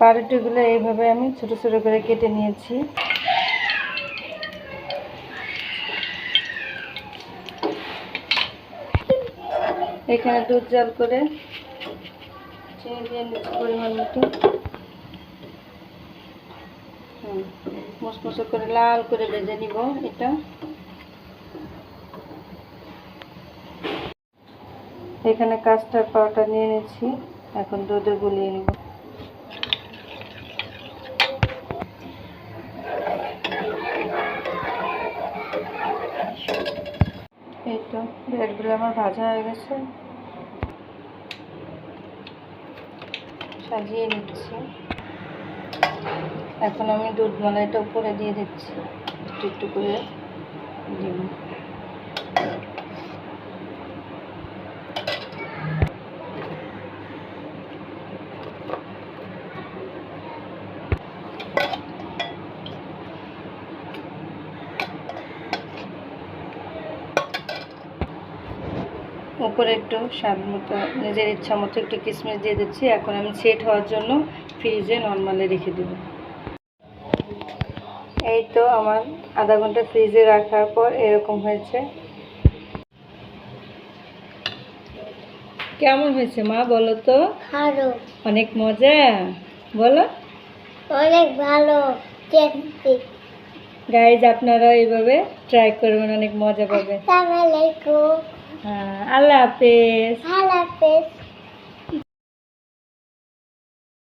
পাউরুটিগুলো এইভাবে আমি ছোট ছোট করে কেটে নিয়েছি। এখানে দুধ জাল করে চিনি দিয়ে নিচ্ছি পরিমাণ মতো মশমশো করে লাল করে ভেজে নিব এটা। এখানে কাস্টার্ড পাউডার নিয়ে নিচ্ছি, এখন দুধে গুলিয়ে নিব। এই তো ব্রেডগুলো আমার ভাজা হয়ে গেছে। সাজিয়ে নিচ্ছি। এখন আমি দুধ মালাইটা উপরে দিয়ে দিচ্ছি। একটু একটু করে দিব উপরে একটু স্বাদ মতো নিজের ইচ্ছা মতো একটু কিশমিশ দিয়ে দিচ্ছি। এখন আমি সেট হওয়ার জন্য ফ্রিজে নর্মালে রেখে দেবো। এই তো আমার আধা ঘণ্টা ফ্রিজে রাখার পর এরকম হয়েছে। কেমন হয়েছে মা বলো তো? আরও অনেক মজা? বলো। অনেক ভালো টেস্টি গাইজ আপনারা এইভাবে ট্রাই করবেন অনেক মজা পাবেন। আসসালামু আলাইকুম। আল্লাহ হাফেজ। আল্লাহ